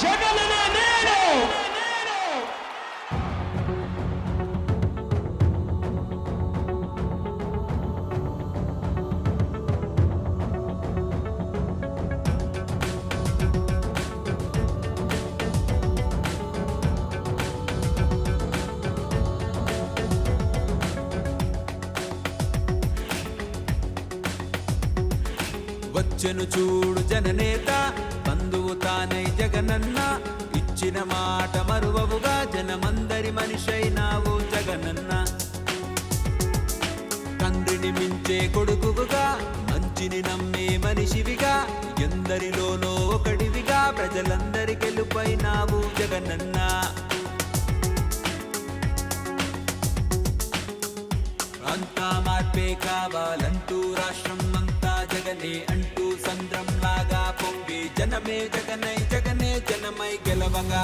జగననే నేను వచ్చెను చూడు జననేత తానై జగనన్న ఇచ్చిన మాట మరువవుగా జనమందరి మనిషైనావు జగనన్న. తండ్రిని మించే కొడుకువుగా మంచిని నమ్మే మనిషివిగా ఎందరిలోనో ఒకడివిగా ప్రజలందరి గెలుపైనావు జగనన్న. అంతా మార్పే జనమే జగనై జగనే జనమై గెలవగా.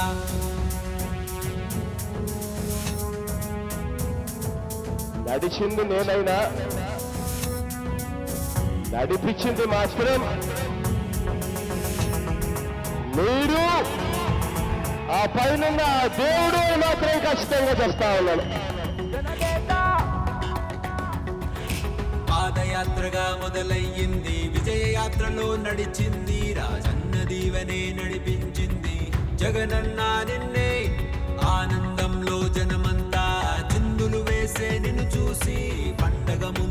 నడిచింది నేనైనా నడిపించింది మాత్రం మీరు. ఆ పైన ఆ దేవుడు మాత్రం ఖచ్చితంగా చెప్తా ఉన్నాను. పాదయాత్రగా మొదలయ్యింది విజయయాత్రలో నడిచింది రాజన్న దీవెనే నడిపించింది. జగనన్న నిన్నే ఆనందంలో జనమంతా చిందులు వేసే నిన్ను చూసి పండగము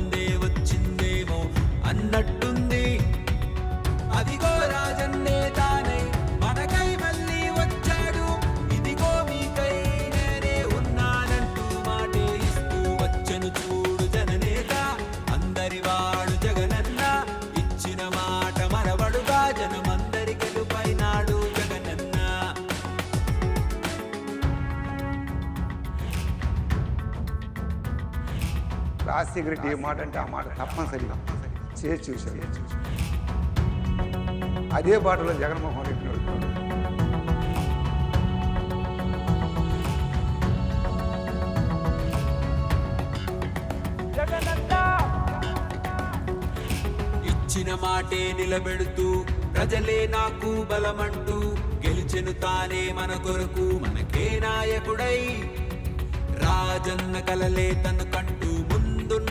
రాజశేఖర రెడ్డి ఏ మాట అంటే ఆ మాట తప్పనిసరిగా చేసి చూశారు అదే బాటలో జగన్మోహన్ రెడ్డి నడుపుతున్నాడు ఇచ్చిన మాటే నిలబెడుతూ ప్రజలే నాకు బలమంటూ గెలిచెను తానే మన కొరకు మనకే నాయకుడై. రాజన్న కలలే తను కంటూ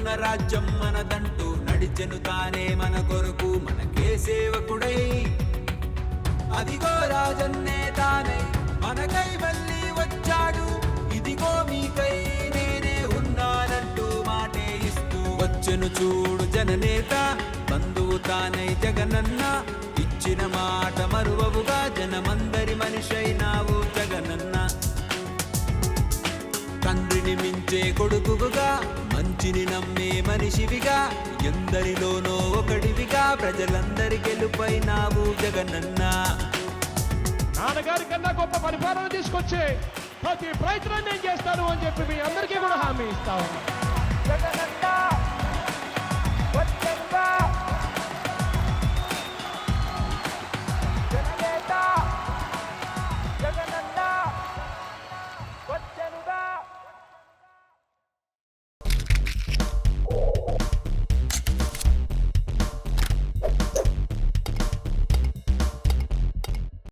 మన రాజ్యం మనదంటూ నడిచెను తానే మన కొరకు మనకే సేవకుడై. అదిగో రాజన్నే తానే మనకై మళ్ళీ వచ్చాడు. ఇదిగో మీకై నేనే ఉన్నానంటూ మాటే ఇస్తూ వచ్చెను చూడు జననేత బంధువు తానై జగనన్న. ఇచ్చిన మాట మరువవుగా జనమందరి మనిషైనావు జగనన్న. తండ్రిని మించే కొడుకుగా మంచిని నమ్మే మనిషివిగా ఎందరిలోనో ఒకడివిగా ప్రజలందరి గెలుపైనావు జగనన్న. నాన్నగారి కన్నా గొప్ప పరిపాలన తీసుకొచ్చే ప్రతి ప్రయత్నం నేను చేస్తాను అని చెప్పి మీ అందరికీ కూడా హామీ ఇస్తా ఉన్నాను